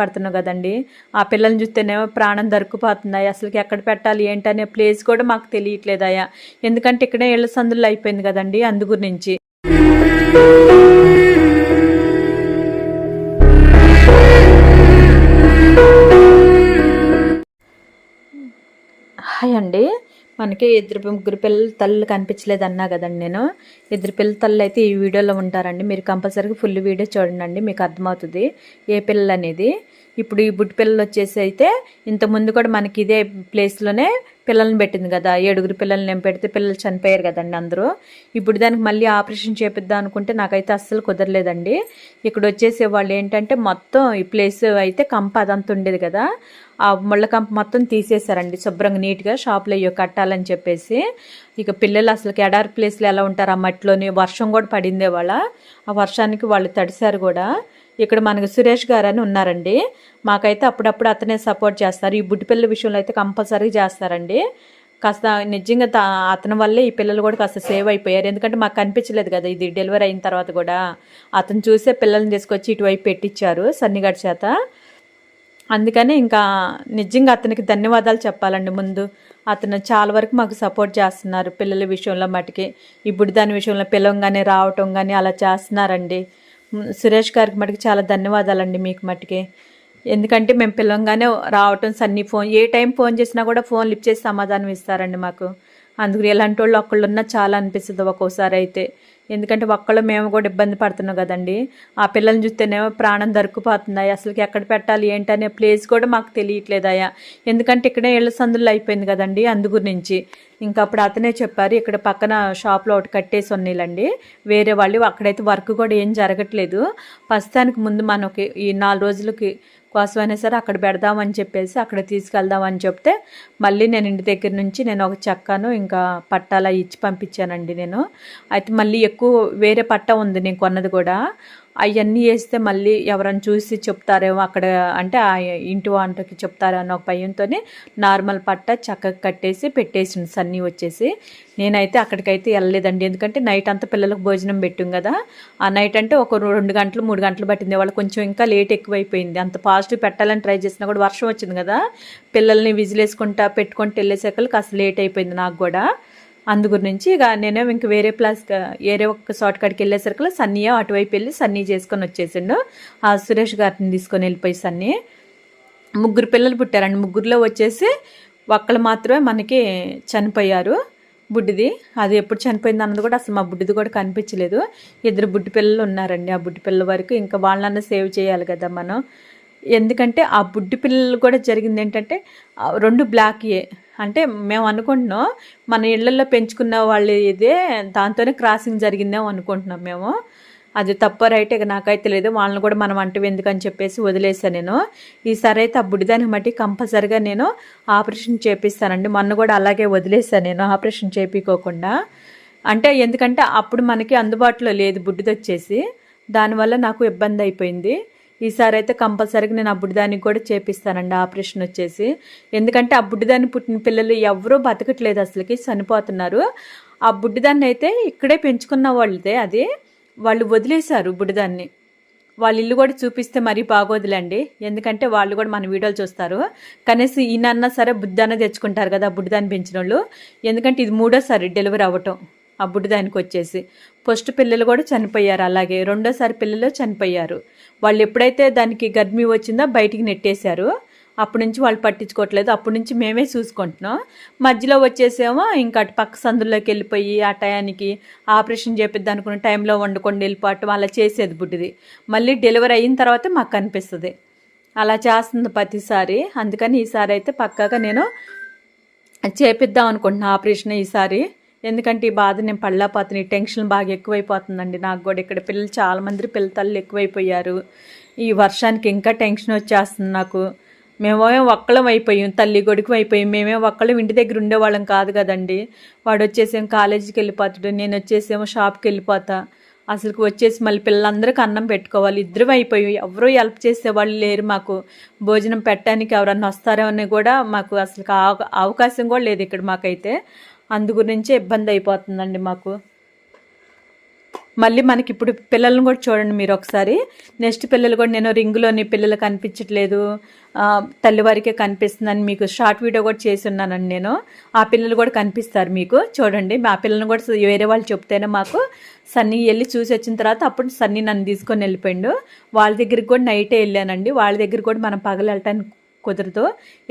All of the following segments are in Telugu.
పడుతున్నావు కదండి. ఆ పిల్లల్ని చూస్తేనేమో ప్రాణం దొరికిపోతున్నాయి అసలుకి ఎక్కడ పెట్టాలి ఏంటనే ప్లేస్ కూడా మాకు తెలియట్లేదయ్యా ఎందుకంటే ఇక్కడే ఇళ్ళ సందులు అయిపోయింది కదండి అందు గురించి హాయ్ అండి. మనకి ఇద్దరు ముగ్గురు పిల్లల తల్లు కనిపించలేదు అన్నా కదండి నేను. ఇద్దరు పిల్లల తల్లు అయితే ఈ వీడియోలో ఉంటారండి. మీరు కంపల్సరీగా ఫుల్ వీడియో చూడండి మీకు అర్థమవుతుంది ఏ పిల్లలు అనేది ఇప్పుడు ఈ బుట్టి పిల్లలు వచ్చేసి అయితే ఇంత ముందు కూడా మనకి ఇదే ప్లేస్లోనే పిల్లల్ని పెట్టింది కదా. ఏడుగురు పిల్లల్ని నేను పెడితే పిల్లలు చనిపోయారు కదండి అందరూ. ఇప్పుడు దానికి మళ్ళీ ఆపరేషన్ చేపిద్దాం అనుకుంటే నాకైతే అస్సలు కుదరలేదండి. ఇక్కడ వచ్చేసి వాళ్ళు ఏంటంటే మొత్తం ఈ ప్లేస్ అయితే కంప అదంతా ఉండేది కదా. ఆ ముళ్ళ కంప మొత్తం తీసేశారండి శుభ్రంగా నీట్గా షాప్లో అయ్యో కట్టాలని చెప్పేసి. ఇక పిల్లలు అసలు ఎడారి ప్లేస్లో ఎలా ఉంటారు ఆ మట్టిలోని? వర్షం కూడా పడిందే వాళ్ళ ఆ వర్షానికి వాళ్ళు తడిశారు కూడా. ఇక్కడ మనకు సురేష్ గారు అని ఉన్నారండి. మాకైతే అప్పుడప్పుడు అతనే సపోర్ట్ చేస్తారు. ఈ బుడ్డి పిల్లల విషయంలో అయితే కంపల్సరీ చేస్తారండి. కాస్త నిజంగా అతని వల్లే ఈ పిల్లలు కూడా కాస్త సేవ్ అయిపోయారు. ఎందుకంటే మాకు కనిపించలేదు కదా ఇది డెలివరీ అయిన తర్వాత కూడా. అతను చూసే పిల్లల్ని తీసుకొచ్చి ఇటువైపు పెట్టించారు సన్నిగడి చేత. అందుకని ఇంకా నిజంగా అతనికి ధన్యవాదాలు చెప్పాలండి ముందు. అతను చాలా వరకు మాకు సపోర్ట్ చేస్తున్నారు పిల్లల విషయంలో మటుకి. ఇప్పుడు దాని విషయంలో పిలవంగానే రావటం కానీ అలా చేస్తున్నారండి. సురేష్ గారికి మటుకు చాలా ధన్యవాదాలండి మీకు మటుకి. ఎందుకంటే మేము పిలవంగానే రావటం సన్ని ఫోన్ ఏ టైం ఫోన్ చేసినా కూడా ఫోన్ లిఫ్ట్ చేసి సమాధానం ఇస్తారండి మాకు. అందుకు ఎలాంటి వాళ్ళు ఒకళ్ళున్నా ఉన్నా చాలా అనిపిస్తుంది ఒక్కోసారి అయితే. ఎందుకంటే ఒక్కళ్ళు మేము కూడా ఇబ్బంది పడుతున్నాం కదండి. ఆ పిల్లల్ని చూస్తేనేమో ప్రాణం దొరికిపోతున్నాయి అసలుకి ఎక్కడ పెట్టాలి ఏంటనే ప్లేస్ కూడా మాకు తెలియట్లేదయ్యా ఎందుకంటే ఇక్కడే ఇళ్ళ సందుల్లో అయిపోయింది కదండి అందు గురించి ఇంకా అప్పుడు అతనే చెప్పారు ఇక్కడ పక్కన షాప్లో ఒకటి కట్టేసి ఉన్నీళ్ళండి వేరే వాళ్ళు అక్కడైతే వర్క్ కూడా ఏం జరగట్లేదు. ప్రస్తుతానికి ముందు మనకి ఈ నాలుగు రోజులకి కోసమైనా సరే అక్కడ పెడదామని చెప్పేసి అక్కడ తీసుకెళ్దామని చెప్తే మళ్ళీ నేను ఇంటి దగ్గర నుంచి నేను ఒక చెక్కను ఇంకా పట్టాలా ఇచ్చి పంపించానండి నేను. అయితే మళ్ళీ ఎక్కువ వేరే పట్ట ఉంది నేను కొన్నది కూడా. అవన్నీ వేస్తే మళ్ళీ ఎవరైనా చూసి చెప్తారేమో అక్కడ అంటే ఆ ఇంటి వంటకి చెప్తారన్న ఒక భయంతోనే నార్మల్ పట్ట చక్కగా కట్టేసి పెట్టేసింది సన్నీ వచ్చేసి. నేనైతే అక్కడికైతే వెళ్ళలేదండి. ఎందుకంటే నైట్ అంతా పిల్లలకు భోజనం పెట్టాం కదా. ఆ నైట్ అంటే ఒక రెండు గంటలు మూడు గంటలు పట్టింది. వాళ్ళు కొంచెం ఇంకా లేట్ ఎక్కువైపోయింది. అంత పాజిటివ్ పెట్టాలని ట్రై చేసినా కూడా వర్షం వచ్చింది కదా. పిల్లల్ని విజిలేసుకుంటా పెట్టుకుంటూ వెళ్ళేసరికి కాస్త లేట్ అయిపోయింది నాకు కూడా. అందు గురించి ఇక నేను ఇంక వేరే ప్లాస్ వేరే ఒక్క షార్ట్ కట్కి వెళ్ళేసరికి సన్నీయో అటువైపు వెళ్ళి సన్నీ చేసుకొని వచ్చేసిండు. ఆ సురేష్ గారిని తీసుకొని వెళ్ళిపోయి సన్నీ. ముగ్గురు పిల్లలు పుట్టారండి. ముగ్గురులో వచ్చేసి ఒక్కళ్ళు మాత్రమే మనకి చనిపోయారు. బుడ్డిది. అది ఎప్పుడు చనిపోయింది అన్నది కూడా అసలు మా బుడ్డిది కూడా కనిపించలేదు. ఇద్దరు బుడ్డి పిల్లలు ఉన్నారండి. ఆ బుడ్డి పిల్లల వరకు ఇంకా వాళ్ళన్న సేవ్ చేయాలి కదా మనం. ఎందుకంటే ఆ బుడ్డి పిల్లలు కూడా జరిగింది ఏంటంటే రెండు బ్లాక్యే అంటే మేము అనుకుంటున్నాం మన ఇళ్ళలో పెంచుకున్న వాళ్ళు ఇదే దాంతోనే క్రాసింగ్ జరిగిందేమో అనుకుంటున్నాం మేము. అది తప్ప రైట్ ఇక నాకైతే తెలియదు వాళ్ళని కూడా మనం అంటే ఎందుకని చెప్పేసి వదిలేసాను నేను. ఈసారి అయితే ఆ బుడిదాన్ని మట్టి కంపల్సరిగా నేను ఆపరేషన్ చేపిస్తానండి. మొన్న కూడా అలాగే వదిలేసాను నేను ఆపరేషన్ చేపించుకోకుండా అంటే ఎందుకంటే అప్పుడు మనకి అందుబాటులో లేదు బుడ్డిది వచ్చేసి దానివల్ల నాకు ఇబ్బంది అయిపోయింది. ఈసారి అయితే కంపల్సరీగా నేను ఆ కూడా చేపిస్తానండి. ఆపరేషన్ వచ్చేసి. ఎందుకంటే ఆ పుట్టిన పిల్లలు ఎవరూ బతకట్లేదు అసలుకి చనిపోతున్నారు. ఆ బుడ్డిదాన్ని అయితే ఇక్కడే పెంచుకున్న వాళ్ళదే అది. వాళ్ళు వదిలేశారు బుడ్డిదాన్ని. వాళ్ళ ఇల్లు కూడా చూపిస్తే మరీ బాగోదులేండి. ఎందుకంటే వాళ్ళు కూడా మన వీడియోలు చూస్తారు. కనీసం ఈయనన్నా సరే బుద్ధాన తెచ్చుకుంటారు కదా ఆ బుడ్డిదాన్ని పెంచిన వాళ్ళు ఎందుకంటే ఇది మూడోసారి డెలివరీ అవ్వటం. ఆ బుడ్డిదానికి వచ్చేసి. ఫస్ట్ పిల్లలు కూడా చనిపోయారు. అలాగే రెండోసారి పిల్లలు చనిపోయారు. వాళ్ళు ఎప్పుడైతే దానికి గర్మి వచ్చిందో బయటికి నెట్టేశారు. అప్పటి నుంచి వాళ్ళు పట్టించుకోవట్లేదు. అప్పటి నుంచి మేమే చూసుకుంటున్నాం. మధ్యలో వచ్చేసేమో ఇంకా అటు పక్క సందుల్లోకి వెళ్ళిపోయి ఆ టయానికి ఆపరేషన్ చేపిద్దాం అనుకున్న టైంలో వండుకొని వెళ్ళిపోవటం అలా చేసేది బుడ్డిది. మళ్ళీ డెలివరీ అయిన తర్వాత మాకు కనిపిస్తుంది. అలా చేస్తుంది ప్రతిసారి. అందుకని ఈసారి అయితే పక్కాగా నేను చేపిద్దాం అనుకుంటున్నాను ఆపరేషన్ ఈసారి. ఎందుకంటే ఈ బాధ నేను పళ్ళాపోతున్నా టెన్షన్ బాగా ఎక్కువైపోతుందండి. నాకు కూడా ఇక్కడ పిల్లలు చాలా మంది పిల్ల తల్లు ఎక్కువైపోయారు. ఈ వర్షానికి ఇంకా టెన్షన్ వచ్చేస్తుంది నాకు. మేమేమో ఒక్కళ్ళం అయిపోయాం తల్లి కొడుకు అయిపోయాం. మేమే ఒక్కళ్ళం ఇంటి దగ్గర ఉండేవాళ్ళం కాదు కదండి. వాడు వచ్చేసేమో కాలేజీకి వెళ్ళిపోతాడు నేను వచ్చేసేమో షాప్కి వెళ్ళిపోతా. అసలుకి వచ్చేసి మళ్ళీ పిల్లలందరికీ అన్నం పెట్టుకోవాలి. ఇద్దరు అయిపోయి. ఎవరూ హెల్ప్ చేసేవాళ్ళు లేరు మాకు. భోజనం పెట్టడానికి ఎవరన్నా వస్తారని అని కూడా మాకు అసలు అవకాశం కూడా లేదు ఇక్కడ మాకైతే. అందు గురించే ఇబ్బంది అయిపోతుందండి మాకు. మళ్ళీ మనకి ఇప్పుడు పిల్లల్ని కూడా చూడండి మీరు ఒకసారి. నెక్స్ట్ పిల్లలు కూడా నేను రింగులోని పిల్లలు కనిపించట్లేదు. తల్లివారికే కనిపిస్తుందని మీకు షార్ట్ వీడియో కూడా చేసి ఉన్నానండి నేను. ఆ పిల్లలు కూడా కనిపిస్తారు మీకు. చూడండి మా పిల్లల్ని కూడా వేరే వాళ్ళు చెప్తేనే మాకు సన్నీ వెళ్ళి చూసి వచ్చిన తర్వాత అప్పుడు సన్నీ నన్ను తీసుకొని వెళ్ళిపోయిండు. వాళ్ళ దగ్గరికి కూడా నైటే వెళ్ళానండి. వాళ్ళ దగ్గర కూడా మనం పగలు వెళ్ళటానికి కుదరదు.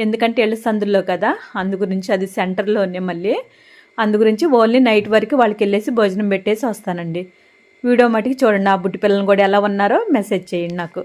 ఎందుకంటే వెళ్ళి సందుల్లో కదా. అందు గురించి అది సెంటర్లోనే మళ్ళీ. అందు గురించి ఓన్లీ నైట్ వరకు వాళ్ళకి వెళ్ళేసి భోజనం పెట్టేసి వస్తానండి. వీడియో మటుకు చూడండి. ఆ బుట్టి పిల్లలు కూడా ఎలా ఉన్నారో మెసేజ్ చేయండి నాకు.